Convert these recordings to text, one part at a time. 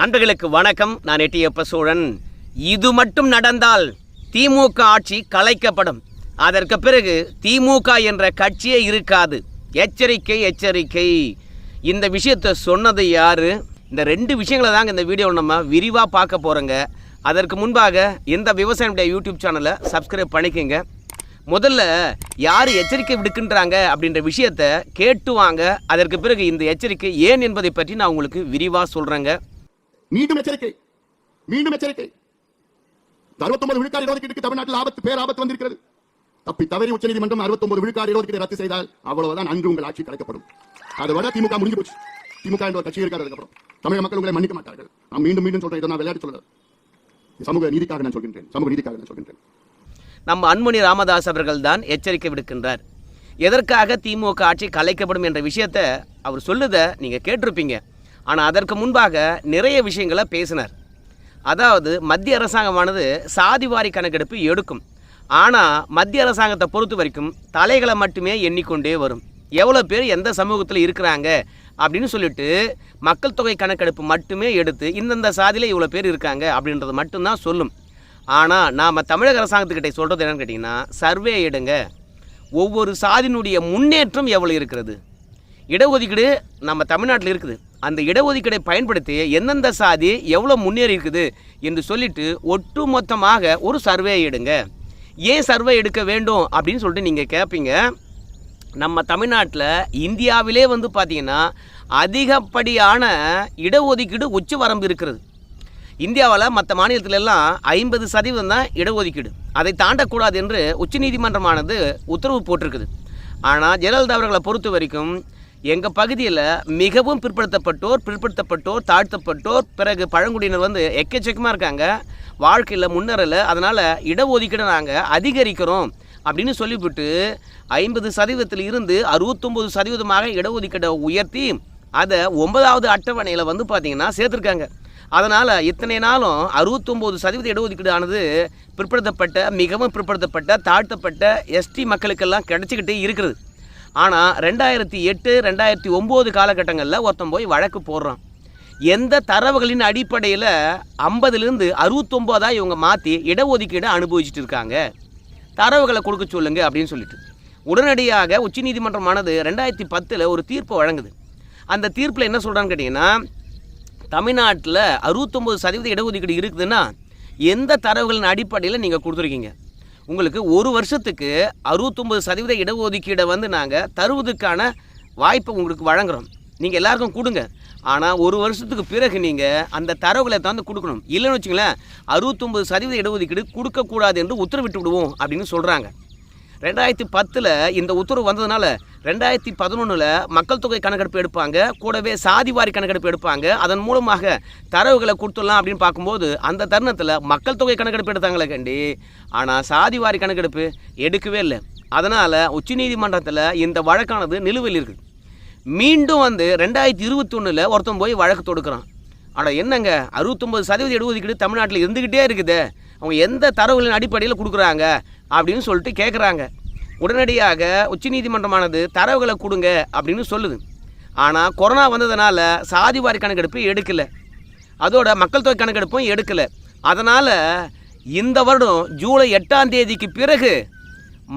நண்பர்களுக்கு வணக்கம். நான் எட்டியப்ப சோழன். இது மட்டும் நடந்தால் திமுக ஆட்சி கலைக்கப்படும். அதற்கு பிறகு திமுக என்ற கட்சியே இருக்காது. எச்சரிக்கை எச்சரிக்கை. இந்த விஷயத்தை சொன்னது யாரு? இந்த ரெண்டு விஷயங்களை தாங்க இந்த வீடியோவில் நம்ம விரிவாக பார்க்க போகிறோங்க அதற்கு முன்பாக இந்த விவசாயம் யூடியூப் சேனலை சப்ஸ்கிரைப் பண்ணிக்கோங்க. முதல்ல யார் எச்சரிக்கை விடுக்கின்றாங்க அப்படின்ற விஷயத்த கேட்டு வாங்க. அதற்கு பிறகு இந்த எச்சரிக்கை ஏன் என்பதை பற்றி நான் உங்களுக்கு விரிவாக சொல்கிறேங்க மீண்டும் எச்சரிக்கை. மீண்டும் எச்சரிக்கை. அறுபத்தொன்பது விழுக்காடு இடஒதுக்கீட்டுக்கு தமிழ்நாட்டில் ஆபத்து பேர் ஆபத்து வந்திருக்கிறது. தப்பி தவறி உச்சநீதிமன்றம் அறுபத்தொன்பது விழுக்காடு கிட்ட ரத்து செய்தால் அவ்வளவுதான் அன்று உங்கள் ஆட்சி கலைக்கப்படும். அதோட திமுக முடிஞ்சு போச்சு. திமுக என்ற ஒரு கட்சி இருக்காது அதுக்கப்புறம். தமிழக மக்கள் உங்களை மன்னிக்க மாட்டார்கள். நான் மீண்டும் மீண்டும் சொல்றேன் இதை நான் விளையாட்டு சொல்லல. சமூக நீதிக்காக நான் சொல்கின்றேன். சமூக நீதிக்காக நான் சொல்கின்றேன். நம்ம அன்மணி ராமதாஸ் அவர்கள் தான் எச்சரிக்கை விடுக்கின்றார். எதற்காக திமுக ஆட்சி கலைக்கப்படும் என்ற விஷயத்தை அவர் சொல்லுதை நீங்கள் கேட்டிருப்பீங்க. ஆனால் அதற்கு முன்பாக நிறைய விஷயங்களை பேசினார். அதாவது மத்திய அரசாங்கமானது சாதிவாரி கணக்கெடுப்பு எடுக்கும். ஆனால் மத்திய அரசாங்கத்தை பொறுத்த வரைக்கும் தலைகளை மட்டுமே எண்ணிக்கொண்டே வரும். எவ்வளோ பேர் எந்த சமூகத்தில் இருக்கிறாங்க அப்படின்னு சொல்லிட்டு மக்கள் தொகை கணக்கெடுப்பு மட்டுமே எடுத்து இந்தந்த சாதியில் இவ்வளோ பேர் இருக்காங்க அப்படின்றது மட்டும்தான் சொல்லும். ஆனால் நாம் தமிழக அரசாங்கத்துக்கிட்ட சொல்கிறது என்னன்னு கேட்டிங்கன்னா சர்வே எடுங்க. ஒவ்வொரு சாதியினுடைய முன்னேற்றம் எவ்வளோ இருக்கிறது? இடஒதுக்கீடு நம்ம தமிழ்நாட்டில் இருக்குது. அந்த இடஒதுக்கீடை பயன்படுத்தி எந்தெந்த சாதி எவ்வளோ முன்னேறி இருக்குது என்று சொல்லிட்டு ஒட்டுமொத்தமாக ஒரு சர்வே எடுங்க. ஏன் சர்வே எடுக்க வேண்டும் அப்படின்னு சொல்லிட்டு நீங்கள் கேட்பீங்க நம்ம தமிழ்நாட்டில் இந்தியாவிலே வந்து பார்த்தீங்கன்னா அதிகப்படியான இடஒதுக்கீடு உச்ச வரம்பு இருக்கிறது. இந்தியாவில் மற்ற மாநிலத்திலெல்லாம் ஐம்பது சதவீதம் தான் இடஒதுக்கீடு. அதை தாண்டக்கூடாது என்று உச்சநீதிமன்றமானது உத்தரவு போட்டிருக்குது. ஆனால் ஜெயலலிதா அவர்களை பொறுத்த வரைக்கும் எங்கள் பகுதியில் மிகவும் பிற்படுத்தப்பட்டோர் பிற்படுத்தப்பட்டோர் தாழ்த்தப்பட்டோர் பிறகு பழங்குடியினர் வந்து எக்கச்சக்கமாக இருக்காங்க. வாழ்க்கையில் முன்னேறலை அதனால் இடஒதுக்கீடு நாங்கள் அதிகரிக்கிறோம் அப்படின்னு சொல்லிவிட்டு ஐம்பது சதவீதத்தில் இருந்து அறுபத்தொம்போது சதவீதமாக இடஒதுக்கீடை உயர்த்தி அதை ஒன்பதாவது அட்டவணையில் வந்து பார்த்திங்கன்னா சேர்த்துருக்காங்க. அதனால் இத்தனை நாளும் அறுபத்தொம்போது சதவீத இடஒதுக்கீடு ஆனது பிற்படுத்தப்பட்ட மிகவும் பிற்படுத்தப்பட்ட தாழ்த்தப்பட்ட எஸ்டி மக்களுக்கெல்லாம் கிடச்சிக்கிட்டே இருக்கிறது. ஆனால் ரெண்டாயிரத்தி எட்டு ரெண்டாயிரத்தி ஒம்பது காலகட்டங்களில் ஒருத்தன் போய் வழக்கு போடுறான். எந்த தரவுகளின் அடிப்படையில் ஐம்பதுலேருந்து அறுபத்தொம்போதாக இவங்க மாற்றி இடஒதுக்கீடு அனுபவிச்சுட்டு இருக்காங்க தரவுகளை கொடுக்க சொல்லுங்க அப்படின்னு சொல்லிட்டு. உடனடியாக உச்சநீதிமன்றமானது ரெண்டாயிரத்தி பத்தில் ஒரு தீர்ப்பை வழங்குது. அந்த தீர்ப்பில் என்ன சொல்கிறான்னு கேட்டிங்கன்னா தமிழ்நாட்டில் அறுபத்தொம்போது சதவீத இடஒதுக்கீடு இருக்குதுன்னா எந்த தரவுகளின் அடிப்படையில் நீங்கள் கொடுத்துருக்கீங்க? உங்களுக்கு ஒரு வருஷத்துக்கு அறுபத்தொம்பது சதவீத இடஒதுக்கீடை வந்து நாங்கள் தருவதற்கான வாய்ப்பை உங்களுக்கு வழங்குகிறோம் நீங்கள் எல்லாருக்கும் கொடுங்க. ஆனால் ஒரு வருஷத்துக்கு பிறகு நீங்கள் அந்த தரவுகளை தந்து கொடுக்கணும். இல்லைன்னு வச்சுங்களேன் அறுபத்தொம்பது சதவீத இடஒதுக்கீடு கொடுக்கக்கூடாது என்று உத்தரவிட்டு விடுவோம் அப்படின்னு சொல்கிறாங்க ரெண்டாயிரத்தி பத்தில் இந்த உத்தரவு வந்ததுனால ரெண்டாயிரத்தி பதினொன்றில் மக்கள் தொகை கணக்கெடுப்பு எடுப்பாங்க. கூடவே சாதிவாரி கணக்கெடுப்பு எடுப்பாங்க. அதன் மூலமாக தரவுகளை கொடுத்துடலாம் அப்படின்னு பார்க்கும்போது அந்த தருணத்தில் மக்கள் தொகை கணக்கெடுப்பு எடுத்தாங்களே கண்டி. ஆனால் சாதிவாரி கணக்கெடுப்பு எடுக்கவே இல்லை. அதனால் உச்சநீதிமன்றத்தில் இந்த வழக்கானது நிலுவையில் இருக்குது மீண்டும் வந்து ரெண்டாயிரத்தி இருபத்தொன்னில் ஒருத்தன் போய் வழக்கு தொடுக்கிறான். ஆனால் என்னங்க? அறுபத்தொம்பது சதவீத இடஒதுக்கீடு தமிழ்நாட்டில் இருந்துக்கிட்டே இருக்குது. அவங்க எந்த தரவுகளின் அடிப்படையில் கொடுக்குறாங்க? அப்படின்னு சொல்லிட்டு கேட்குறாங்க உடனடியாக உச்சநீதிமன்றமானது தரவுகளை கொடுங்க அப்படின்னு சொல்லுது. ஆனால் கொரோனா வந்ததுனால சாதிவாரி கணக்கெடுப்பு எடுக்கலை. அதோட மக்கள் தொகை கணக்கெடுப்பும் எடுக்கலை. அதனால் இந்த வருடம் ஜூலை எட்டாம் தேதிக்கு பிறகு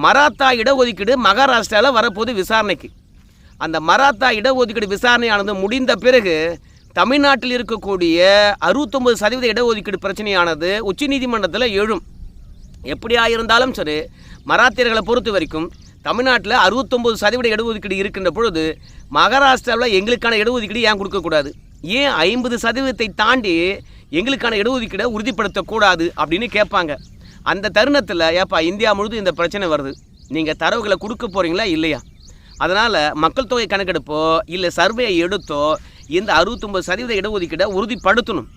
மராத்தா இடஒதுக்கீடு மகாராஷ்டிராவில் வரப்போகுது விசாரணைக்கு. அந்த மராத்தா இடஒதுக்கீடு விசாரணையானது முடிந்த பிறகு தமிழ்நாட்டில் இருக்கக்கூடிய அறுபத்தொம்பது சதவீத இடஒதுக்கீடு பிரச்சனையானது உச்சநீதிமன்றத்தில் எழும். எப்படியா இருந்தாலும் சரி மராத்தியர்களை பொறுத்த வரைக்கும் தமிழ்நாட்டில் அறுபத்தொம்பது சதவீத இடஒதுக்கீடு இருக்கின்ற பொழுது மகாராஷ்டிராவில் எங்களுக்கான இடஒதுக்கீடு ஏன் கொடுக்கக்கூடாது? ஏன் ஐம்பது சதவீதத்தை தாண்டி எங்களுக்கான இடஒதுக்கீடை உறுதிப்படுத்தக்கூடாது அப்படின்னு கேட்பாங்க. அந்த தருணத்தில் ஏப்பா இந்தியா முழுதும் இந்த பிரச்சனை வருது. நீங்கள் தரவுகளை கொடுக்க போகிறீங்களா இல்லையா? அதனால் மக்கள் தொகை கணக்கெடுப்போ இல்லை சர்வே எடுத்தோ இந்த அறுபத்தொம்பது சதவீத இடஒதுக்கீடை உறுதிப்படுத்தணும்.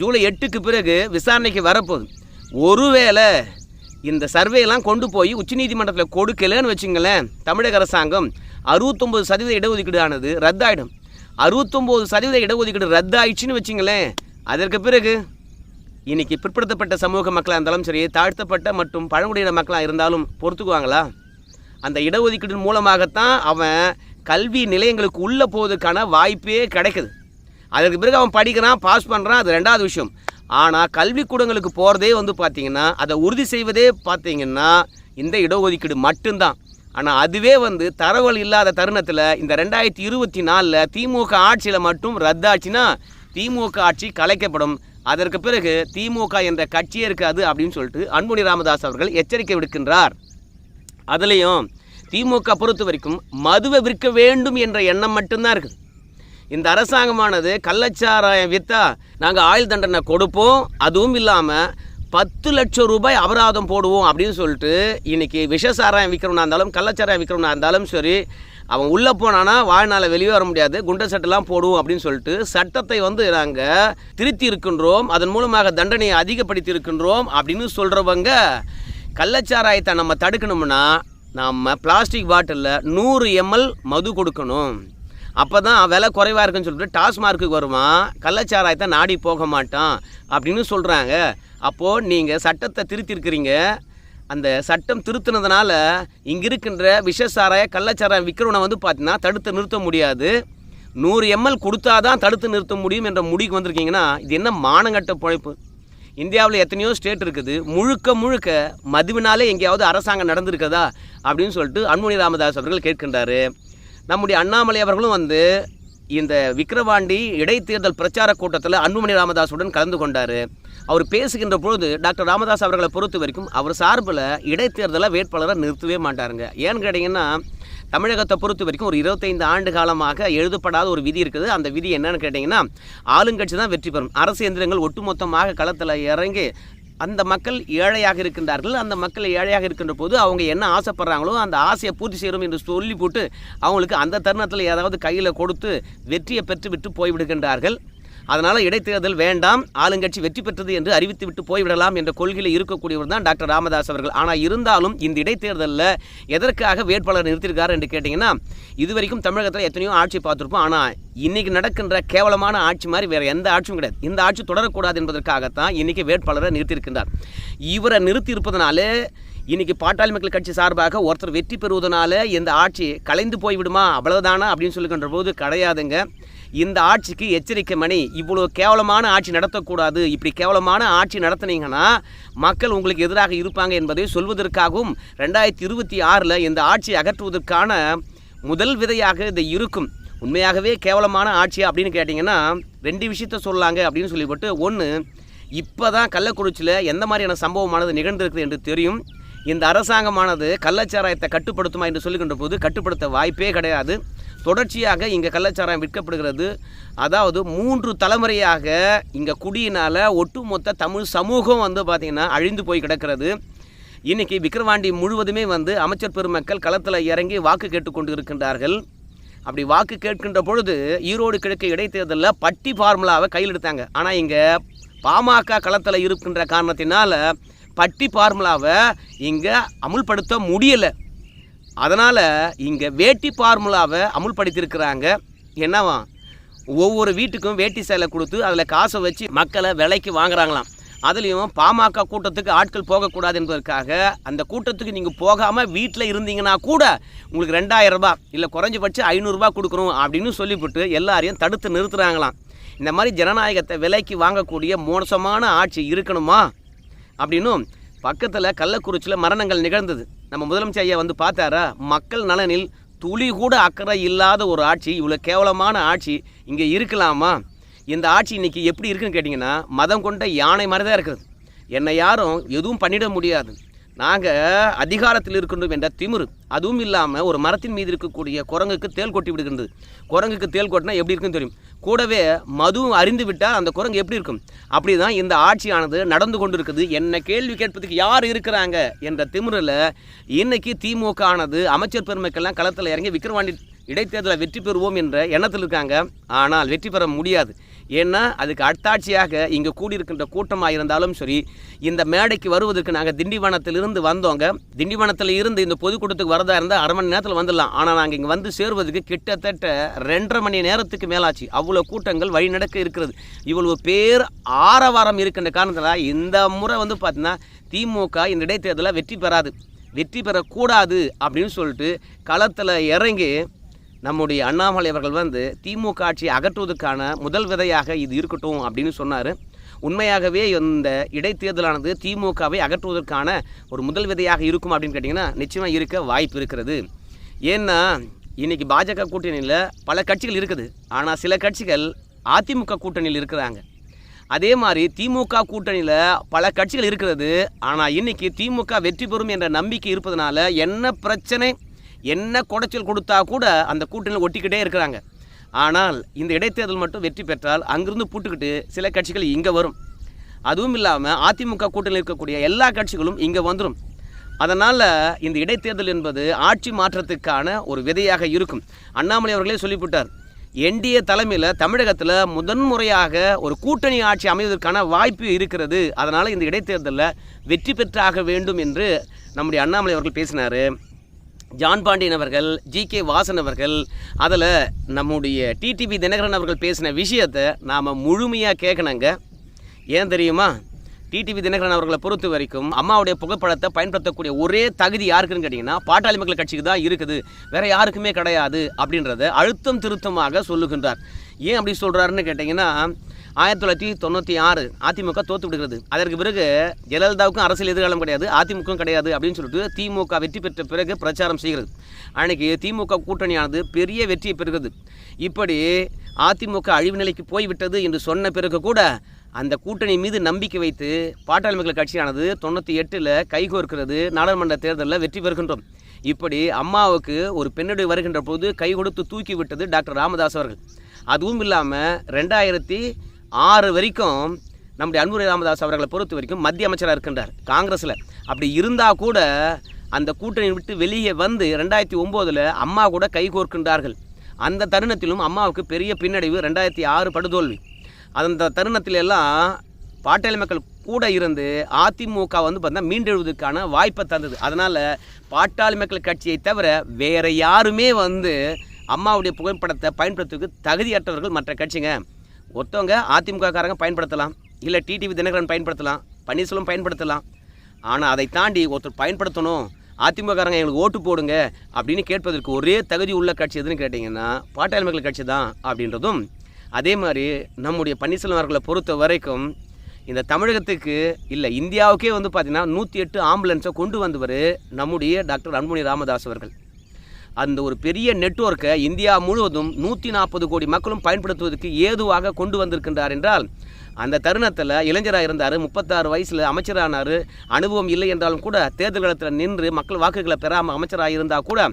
ஜூலை எட்டுக்கு பிறகு விசாரணைக்கு வரப்போகுது. ஒருவேளை இந்த சர்வேலாம் கொண்டு போய் உச்சநீதிமன்றத்தில் கொடுக்கலன்னு வச்சுங்களேன் தமிழக அரசாங்கம் அறுபத்தொம்பது சதவீத இடஒதுக்கீடு ஆனது ரத்தாயிடும். அறுபத்தொம்போது சதவீத இடஒதுக்கீடு ரத்தாயிடுச்சுன்னு வச்சுங்களேன் அதற்கு பிறகு இன்றைக்கி பிற்படுத்தப்பட்ட சமூக மக்களாக இருந்தாலும் சரி தாழ்த்தப்பட்ட மற்றும் பழங்குடியின மக்களாக இருந்தாலும் பொறுத்துக்குவாங்களா? அந்த இடஒதுக்கீடு மூலமாகத்தான் அவன் கல்வி நிலையங்களுக்கு உள்ளே போவதற்கான வாய்ப்பே கிடைக்குது. அதற்கு பிறகு அவன் படிக்கிறான் பாஸ் பண்ணுறான் அது ரெண்டாவது விஷயம். ஆனால் கல்விக்கூடங்களுக்கு போகிறதே வந்து பார்த்திங்கன்னா அதை உறுதி செய்வதே பார்த்திங்கன்னா இந்த இடஒதுக்கீடு மட்டும்தான். ஆனால் அதுவே வந்து தரவல் இல்லாத தருணத்தில் இந்த ரெண்டாயிரத்தி இருபத்தி நாலில் திமுக ஆட்சியில் மட்டும் ரத்தாச்சுன்னா திமுக ஆட்சி கலைக்கப்படும். அதற்கு பிறகு திமுக என்ற கட்சியே இருக்காது அப்படின்னு சொல்லிட்டு அன்புமணி ராமதாஸ் அவர்கள் எச்சரிக்கை விடுக்கின்றார். அதுலேயும் திமுக பொறுத்த வரைக்கும் மதுவை விற்க வேண்டும் என்ற எண்ணம் மட்டும்தான் இருக்குது. இந்த அரசாங்கமானது கள்ளச்சாராயம் விற்றா நாங்கள் ஆயுள் தண்டனை கொடுப்போம். அதுவும் இல்லாமல் பத்து லட்சம் ரூபாய் அபராதம் போடுவோம் அப்படின்னு சொல்லிட்டு இன்னைக்கு விஷ சாராயம் விற்கிறவனா இருந்தாலும் கள்ளச்சாராயம் விற்கிறவனா இருந்தாலும் சரி அவன் உள்ளே போனானா வாழ்நாள வெளியே வர முடியாது. குண்டை சட்டெல்லாம் போடுவோம் அப்படின்னு சொல்லிட்டு சட்டத்தை வந்து நாங்கள் திருத்தி இருக்கின்றோம் அதன் மூலமாக தண்டனையை அதிகப்படுத்தி இருக்கின்றோம் அப்படின்னு சொல்கிறவங்க கள்ளச்சாராயத்தை நம்ம தடுக்கணும்னா நம்ம பிளாஸ்டிக் பாட்டிலில் நூறு எம்எல் மது கொடுக்கணும். அப்போ தான் விலை குறைவாக இருக்குன்னு சொல்லிட்டு டாஸ்மார்க்குக்கு வருவான் கள்ளச்சாராயத்தை நாடி போக மாட்டான் அப்படின்னு சொல்கிறாங்க அப்போது நீங்கள் சட்டத்தை திருத்திருக்கிறீங்க. அந்த சட்டம் திருத்தினதுனால இங்கே இருக்கின்ற விஷசாராய கள்ளச்சாராயம் விற்கிறவனை வந்து பார்த்தீங்கன்னா தடுத்து நிறுத்த முடியாது. நூறு எம்எல் கொடுத்தா தான் தடுத்து நிறுத்த முடியும் என்ற முடிவுக்கு வந்திருக்கீங்கன்னா இது என்ன மானங்கட்ட பழைப்பு? இந்தியாவில் எத்தனையோ ஸ்டேட் இருக்குது. முழுக்க முழுக்க மதுவினாலே எங்கேயாவது அரசாங்கம் நடந்திருக்கிறதா அப்படின்னு சொல்லிட்டு அன்புமணி ராமதாஸ் அவர்கள் கேட்கின்றாரு. நம்முடைய அண்ணாமலை அவர்களும் வந்து இந்த விக்கிரவாண்டி இடைத்தேர்தல் பிரச்சார கூட்டத்தில் அன்புமணி ராமதாஸுடன் கலந்து கொண்டார். அவர் பேசுகின்ற பொழுது டாக்டர் ராமதாஸ் அவர்களை பொறுத்த வரைக்கும் அவர் சார்பில் இடைத்தேர்தலை வேட்பாளரை நிறுத்தவே மாட்டாருங்க. ஏன்னு கேட்டிங்கன்னா தமிழகத்தை பொறுத்த வரைக்கும் ஒரு இருபத்தைந்து ஆண்டு காலமாக எழுதப்படாத ஒரு விதி இருக்குது. அந்த விதி என்னன்னு கேட்டிங்கன்னா ஆளுங்கட்சி தான் வெற்றி பெறும். அரசு எந்திரங்கள் ஒட்டுமொத்தமாக களத்தில் இறங்கி அந்த மக்கள் ஏழையாக இருக்கின்றார்கள். அந்த மக்கள் ஏழையாக இருக்கின்ற போது அவங்க என்ன ஆசைப்படுறாங்களோ அந்த ஆசையை பூர்த்தி செய்யணும் என்று சொல்லி போட்டு அவங்களுக்கு அந்த தருணத்தில் ஏதாவது கையில் கொடுத்து வெற்றியை பெற்று விட்டு போய்விடுகின்றார்கள். அதனால் இடைத்தேர்தல் வேண்டாம் ஆளுங்கட்சி வெற்றி பெற்றது என்று அறிவித்து விட்டு போய்விடலாம் என்ற கொள்கையில் இருக்கக்கூடியவர் தான் டாக்டர் ராமதாஸ் அவர்கள். ஆனால் இருந்தாலும் இந்த இடைத்தேர்தலில் எதற்காக வேட்பாளர் நிறுத்தியிருக்காரு என்று கேட்டிங்கன்னா இதுவரைக்கும் தமிழகத்தில் எத்தனையோ ஆட்சி பார்த்துருப்போம். ஆனால் இன்னைக்கு நடக்கின்ற கேவலமான ஆட்சி மாதிரி வேறு எந்த ஆட்சியும் கிடையாது. இந்த ஆட்சி தொடரக்கூடாது என்பதற்காகத்தான் இன்றைக்கி வேட்பாளரை நிறுத்தியிருக்கின்றார். இவரை நிறுத்தியிருப்பதனாலே இன்றைக்கி இன்னைக்கு பாட்டாளி மக்கள் கட்சி சார்பாக ஒருத்தர் வெற்றி பெறுவதனால இந்த ஆட்சி கலைந்து போய்விடுமா? அவ்வளவுதானா? அப்படின்னு சொல்லுகின்ற போது கிடையாதுங்க. இந்த ஆட்சிக்கு எச்சரிக்கை மணி. இவ்வளோ கேவலமான ஆட்சி நடத்தக்கூடாது. இப்படி கேவலமான ஆட்சி நடத்துனீங்கன்னா மக்கள் உங்களுக்கு எதிராக இருப்பாங்க என்பதை சொல்வதற்காகவும் ரெண்டாயிரத்தி இருபத்தி ஆறில் இந்த ஆட்சியை அகற்றுவதற்கான முதல் விதையாக இது இருக்கும். உண்மையாகவே கேவலமான ஆட்சியா அப்படின்னு கேட்டிங்கன்னா ரெண்டு விஷயத்த சொல்லாங்க அப்படின்னு சொல்லிவிட்டு ஒன்று இப்போ தான் கள்ளக்குறிச்சியில் எந்த மாதிரியான சம்பவமானது நிகழ்ந்திருக்குது என்று தெரியும். இந்த அரசாங்கமானது கள்ளச்சாராயத்தை கட்டுப்படுத்துமா என்று சொல்லுகின்ற போது கட்டுப்படுத்த வாய்ப்பே கிடையாது. தொடர்ச்சியாக இங்கே கள்ளச்சாராயம் விற்கப்படுகிறது. அதாவது மூன்று தலைமுறையாக இங்கே குடியினால் ஒட்டுமொத்த தமிழ் சமூகம் வந்து பார்த்திங்கன்னா அழிந்து போய் கிடக்கிறது. இன்றைக்கி விக்கிரவாண்டி முழுவதுமே வந்து அமைச்சர் பெருமக்கள் களத்தில் இறங்கி வாக்கு கேட்டுக்கொண்டு இருக்கின்றார்கள் அப்படி வாக்கு கேட்கின்ற பொழுது ஈரோடு கிழக்கு இடைத்தேர்தலில் பட்டி ஃபார்முலாவை கையில் எடுத்தாங்க. ஆனால் இங்கே பாமக களத்தில் இருக்கின்ற காரணத்தினால் பட்டி ஃபார்முலாவை இங்கே அமுல்படுத்த முடியலை. அதனால் இங்கே வேட்டி ஃபார்முலாவை அமுல்படுத்தியிருக்கிறாங்க என்னவா? ஒவ்வொரு வீட்டுக்கும் வேட்டி சேலை கொடுத்து அதில் காசை வச்சு மக்களை விலைக்கு வாங்குறாங்களாம். அதுலேயும் பாமக கூட்டத்துக்கு ஆட்கள் போகக்கூடாது என்பதற்காக அந்த கூட்டத்துக்கு நீங்கள் போகாமல் வீட்டில் இருந்தீங்கன்னா கூட உங்களுக்கு ரெண்டாயிரம் ரூபாய் இல்லை குறைஞ்சபட்சம் ஐநூறுரூபா கொடுக்கணும் அப்படின்னு சொல்லிவிட்டு எல்லாரையும் தடுத்து நிறுத்துறாங்களாம். இந்த மாதிரி ஜனநாயகத்தை விலைக்கு வாங்கக்கூடிய மோசமான ஆட்சி இருக்கணுமா? அப்படின்னும் பக்கத்தில் கள்ளக்குறிச்சியில் மரணங்கள் நிகழ்ந்தது. நம்ம முதலமைச்சர் ஐயா வந்து பார்த்தாரா? மக்கள் நலனில் துளி கூட அக்கறை இல்லாத ஒரு ஆட்சி இவ்வளோ கேவலமான ஆட்சி இங்கே இருக்கலாமா? இந்த ஆட்சி இன்றைக்கி எப்படி இருக்குன்னு கேட்டிங்கன்னா மதம் கொண்ட யானை மாதிரி தான் இருக்குது. என்னை யாரும் எதுவும் பண்ணிட முடியாது. நாங்கள் அதிகாரத்தில் இருக்கின்றோம் என்ற திமிரு. அதுவும் இல்லாமல் ஒரு மரத்தின் மீது இருக்கக்கூடிய குரங்குக்கு தேள் கொட்டி விடுகின்றது. குரங்குக்கு தேள் கொட்டினா எப்படி இருக்குன்னு தெரியும்? கூடவே மதுவும் அறிந்து விட்டால் அந்த குரங்கு எப்படி இருக்கும்? அப்படி தான் இந்த ஆட்சியானது நடந்து கொண்டு இருக்குது என்ன கேள்வி கேட்பதுக்கு யார் இருக்கிறாங்க? என்ற திமிரில் இன்னைக்கு திமுக ஆனது அமைச்சர் பெருமைக்கெல்லாம் களத்தில் இறங்கி விக்கிரவாண்டி இடைத்தேர்தலில் வெற்றி பெறுவோம் என்ற எண்ணத்தில் இருக்காங்க. ஆனால் வெற்றி பெற முடியாது. ஏன்னா அதுக்கு அட்டாட்சியாக இங்கே கூடியிருக்கின்ற கூட்டமாக இருந்தாலும் சரி இந்த மேடைக்கு வருவதற்கு நாங்கள் திண்டிவனத்திலிருந்து வந்தோங்க. திண்டிவனத்தில் இருந்து இந்த பொதுக்கூட்டத்துக்கு வரதா இருந்தால் அரை மணி நேரத்தில் வந்துடலாம். ஆனால் நாங்கள் இங்கே வந்து சேருவதுக்கு கிட்டத்தட்ட ரெண்டரை மணி நேரத்துக்கு மேலாச்சு. அவ்வளோ கூட்டங்கள் வழிநடக்க இருக்கிறது. இவ்வளவு பேர் ஆரவாரம் இருக்கின்ற காரணத்தில் இந்த முறை வந்து பார்த்தீங்கன்னா திமுக இந்த இடைத்தேர்தலில் வெற்றி பெறாது. வெற்றி பெறக்கூடாது அப்படின்னு சொல்லிட்டு களத்தில் இறங்கி நம்முடைய அண்ணாமலை அவர்கள் வந்து திமுக ஆட்சியை அகற்றுவதற்கான முதல் விதையாக இது இருக்கட்டும் அப்படின்னு சொன்னார். உண்மையாகவே இந்த இடைத்தேர்தலானது திமுகவை அகற்றுவதற்கான ஒரு முதல் விதையாக இருக்கும் அப்படின்னு கேட்டிங்கன்னா நிச்சயமாக இருக்க வாய்ப்பு இருக்கிறது. ஏன்னா இன்றைக்கி பாஜக கூட்டணியில் பல கட்சிகள் இருக்குது. ஆனால் சில கட்சிகள் அதிமுக கூட்டணியில் இருக்கிறாங்க. அதே மாதிரி திமுக கூட்டணியில் பல கட்சிகள் இருக்கிறது. ஆனால் இன்னைக்கு திமுக வெற்றி பெறும் என்ற நம்பிக்கை இருப்பதனால என்ன பிரச்சனை? என்ன குடைச்சல் கொடுத்தா கூட அந்த கூட்டணியில் ஒட்டிக்கிட்டே இருக்கிறாங்க. ஆனால் இந்த இடைத்தேர்தல் மட்டும் வெற்றி பெற்றால் அங்கிருந்து பூட்டுக்கிட்டு சில கட்சிகள் இங்கே வரும். அதுவும் இல்லாமல் அதிமுக கூட்டணியில் இருக்கக்கூடிய எல்லா கட்சிகளும் இங்கே வந்துடும் அதனால் இந்த இடைத்தேர்தல் என்பது ஆட்சி மாற்றத்துக்கான ஒரு விதையாக இருக்கும். அண்ணாமலை அவர்களே சொல்லிவிட்டார். என்டிஏ தலைமையில் தமிழகத்தில் முதன்முறையாக ஒரு கூட்டணி ஆட்சி அமைவதற்கான வாய்ப்பு இருக்கிறது. அதனால் இந்த இடைத்தேர்தலில் வெற்றி பெற்றாக வேண்டும் என்று நம்முடைய அண்ணாமலை அவர்கள் பேசினார். ஜான் பாண்டியன் அவர்கள் ஜி கே வாசன் அவர்கள் அதில் நம்முடைய டிடிவி தினகரன் அவர்கள் பேசின விஷயத்தை நாம் முழுமையாக கேட்கணுங்க ஏன் தெரியுமா? டிடிவி தினகரன் அவர்களை பொறுத்த வரைக்கும் அம்மாவுடைய புகைப்படத்தை பயன்படுத்தக்கூடிய ஒரே தகுதி யாருக்குன்னு கேட்டிங்கன்னா பாட்டாளி மக்கள் கட்சிக்கு தான் இருக்குது. வேற யாருக்குமே கிடையாது அப்படின்றத அழுத்தம் திருத்தமாக சொல்லுகின்றார். ஏன் அப்படி சொல்கிறாருன்னு கேட்டிங்கன்னா ஆயிரத்தி தொள்ளாயிரத்தி தொண்ணூற்றி ஆறு அதிமுக தோத்து விடுகிறது. அதற்கு பிறகு ஜெயலலிதாவுக்கும் அரசியல் எதிர்காலம் கிடையாது அதிமுகவும் கிடையாது அப்படின்னு சொல்லிட்டு திமுக வெற்றி பெற்ற பிறகு பிரச்சாரம் செய்கிறது. அன்னைக்கு திமுக கூட்டணியானது பெரிய வெற்றியை பெறுகிறது. இப்படி அதிமுக அழிவு நிலைக்கு போய்விட்டது என்று சொன்ன பிறகு கூட அந்த கூட்டணி மீது நம்பிக்கை வைத்து பாட்டாளி மக்கள் கட்சியானது தொண்ணூற்றி எட்டில் கைகோர்க்கிறது நாடாளுமன்ற தேர்தலில் வெற்றி பெறுகின்றோம். இப்படி அம்மாவுக்கு ஒரு பெண்ணுடைய வருகின்ற போது கை கொடுத்து தூக்கி விட்டது டாக்டர் ராமதாஸ் அவர்கள். அதுவும் இல்லாமல் ரெண்டாயிரத்தி ஆறு வரைக்கும் நம்முடைய அன்புரை ராமதாஸ் அவர்களை பொறுத்த வரைக்கும் மத்திய அமைச்சராக இருக்கின்றார் காங்கிரஸில். அப்படி இருந்தால் கூட அந்த கூட்டணி விட்டு வெளியே வந்து ரெண்டாயிரத்தி ஒம்போதில் அம்மா கூட கைகோர்க்கின்றார்கள் அந்த தருணத்திலும் அம்மாவுக்கு பெரிய பின்னடைவு ரெண்டாயிரத்தி ஆறு படுதோல்வி. அந்த தருணத்திலெல்லாம் பாட்டாளி மக்கள் கூட இருந்து அதிமுக வந்து பார்த்தா மீண்டெழுவதற்கான வாய்ப்பை தந்தது. அதனால் பாட்டாளி மக்கள் கட்சியை தவிர வேறு யாருமே வந்து அம்மாவுடைய புகைப்படத்தை பயன்படுத்துவதற்கு தகுதியற்றவர்கள் மற்ற கட்சிங்க. ஒருத்தவங்க அதிமுககாரங்க பயன்படுத்தலாம் இல்லை டிடிவி தினகரன் பயன்படுத்தலாம் பன்னீர்செல்வம் பயன்படுத்தலாம். ஆனால் அதை தாண்டி ஒருத்தர் பயன்படுத்தணும் அதிமுககாரங்க எங்களுக்கு ஓட்டு போடுங்க அப்படின்னு கேட்பதற்கு ஒரே தகுதி உள்ள கட்சி எதுன்னு கேட்டிங்கன்னா பாட்டாளி மக்கள் கட்சி தான் அப்படின்றதும். அதே மாதிரி நம்முடைய பன்னீர்செல்வம் அவர்களை பொறுத்த வரைக்கும் இந்த தமிழகத்துக்கு இல்லை இந்தியாவுக்கே வந்து பார்த்திங்கன்னா நூற்றி எட்டு ஆம்புலன்ஸை கொண்டு வந்தவர் நம்முடைய டாக்டர் அன்புமணி ராமதாஸ் அவர்கள். அந்த ஒரு பெரிய நெட்வொர்க்கை இந்தியா முழுவதும் நூற்றி நாற்பது கோடி மக்களும் பயன்படுத்துவதற்கு ஏதுவாக கொண்டு வந்திருக்கின்றார் என்றால் அந்த தருணத்தில் இளைஞராக இருந்தார் முப்பத்தாறு வயசில் அமைச்சரானார் அனுபவம் இல்லை என்றாலும் கூட தேர்தல் களத்தில் நின்று மக்கள் வாக்குகளை பெறாமல் அமைச்சராக இருந்தால் கூட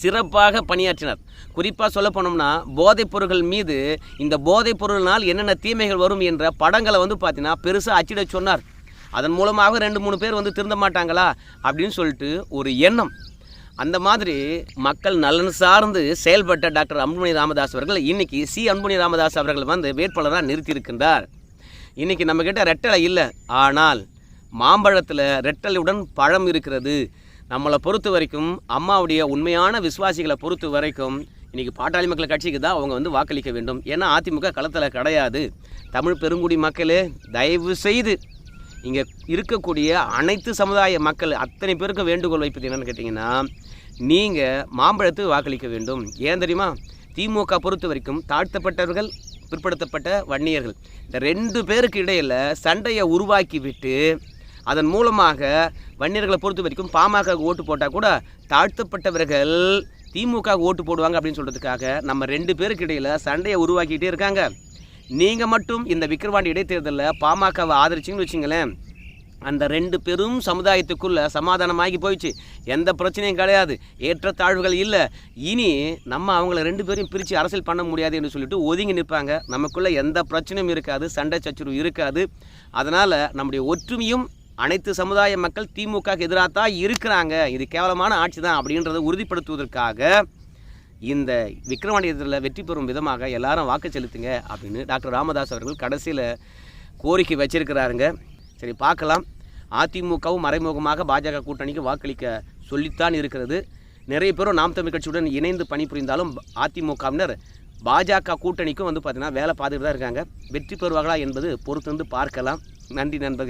சிறப்பாக பணியாற்றினார். குறிப்பாக சொல்ல போனோம்னா போதைப் பொருட்கள் மீது இந்த போதைப் பொருள்னால் என்னென்ன தீமைகள் வரும் என்ற படங்களை வந்து பார்த்தீங்கன்னா பெருசாக அச்சிட சொன்னார். அதன் மூலமாக ரெண்டு மூணு பேர் வந்து திருந்த மாட்டாங்களா? அப்படின்னு சொல்லிட்டு ஒரு எண்ணம். அந்த மாதிரி மக்கள் நலன் சார்ந்து செயல்பட்ட டாக்டர் அன்புமணி ராமதாஸ் அவர்கள் இன்னைக்கு சி அன்புமணி ராமதாஸ் அவர்கள் வந்து வேட்பாளராக நிறுத்தியிருக்கின்றார். இன்னைக்கு நம்மக்கிட்ட ரெட்டலை இல்லை. ஆனால் மாம்பழத்தில் ரெட்டலையுடன் பழம் இருக்கிறது. நம்மளை பொறுத்த வரைக்கும் அம்மாவுடைய உண்மையான விசுவாசிகளை பொறுத்த வரைக்கும் இன்றைக்கி பாட்டாளி மக்கள் கட்சிக்கு தான் அவங்க வந்து வாக்களிக்க வேண்டும். ஏன்னா அதிமுக களத்தில் கிடையாது. தமிழ் பெருங்குடி மக்களே தயவு செய்து இங்கே இருக்கக்கூடிய அனைத்து சமுதாய மக்கள் அத்தனை பேருக்கும் வேண்டுகோள் வைப்பது என்னென்னு கேட்டிங்கன்னா நீங்கள் மாம்பழத்துக்கு வாக்களிக்க வேண்டும். ஏன் தெரியுமா? திமுக பொறுத்த வரைக்கும் தாழ்த்தப்பட்டவர்கள் பிற்படுத்தப்பட்ட வன்னியர்கள் இந்த ரெண்டு பேருக்கு இடையில் சண்டையை உருவாக்கி விட்டு அதன் மூலமாக வன்னியர்களை பொறுத்த வரைக்கும் பாமக ஓட்டு போட்டால் கூட தாழ்த்தப்பட்டவர்கள் திமுக ஓட்டு போடுவாங்க அப்படின்னு சொல்கிறதுக்காக நம்ம ரெண்டு பேருக்கு இடையில் சண்டையை உருவாக்கிட்டே இருக்காங்க. நீங்கள் மட்டும் இந்த விக்கிரவாண்டி இடைத்தேர்தலில் பாமகவை ஆதரிச்சிங்கன்னு வச்சுங்களேன் அந்த ரெண்டு பெரும் சமுதாயத்துக்குள்ள சமாதானமாகி போயிடுச்சு. எந்த பிரச்சனையும் கிடையாது. ஏற்றத்தாழ்வுகள் இல்லை. இனி நம்ம அவங்கள ரெண்டு பேரும் பிரித்து அரசியல் பண்ண முடியாது என்று சொல்லிட்டு ஒதுங்கி நிற்பாங்க. நமக்குள்ள எந்த பிரச்சனையும் இருக்காது. சண்டை சச்சுரவு இருக்காது. அதனால் நம்முடைய ஒற்றுமையும் அனைத்து சமுதாய மக்கள் திமுக எதிராக தான் இருக்கிறாங்க. இது கேவலமான ஆட்சி தான் அப்படின்றத உறுதிப்படுத்துவதற்காக இந்த விக்ரமாண்டியத்தில் வெற்றி பெறும் விதமாக எல்லாரும் வாக்கு செலுத்துங்க அப்படின்னு டாக்டர் ராமதாஸ் அவர்கள் கடைசியில் கோரிக்கை வச்சிருக்கிறாருங்க. சரி பார்க்கலாம். அதிமுகவும் மறைமுகமாக பாஜக கூட்டணிக்கு வாக்களிக்க சொல்லித்தான் இருக்கிறது. நிறைய பேரும் நாம் தமிழ் கட்சியுடன் இணைந்து பணிபுரிந்தாலும் அதிமுகவினர் பாஜக கூட்டணிக்கும் வந்து பார்த்திங்கன்னா வேலை பார்த்துட்டு தான் இருக்காங்க. வெற்றி பெறுவார்களா என்பது பொறுத்திருந்து பார்க்கலாம். நன்றி நண்பர்கள்.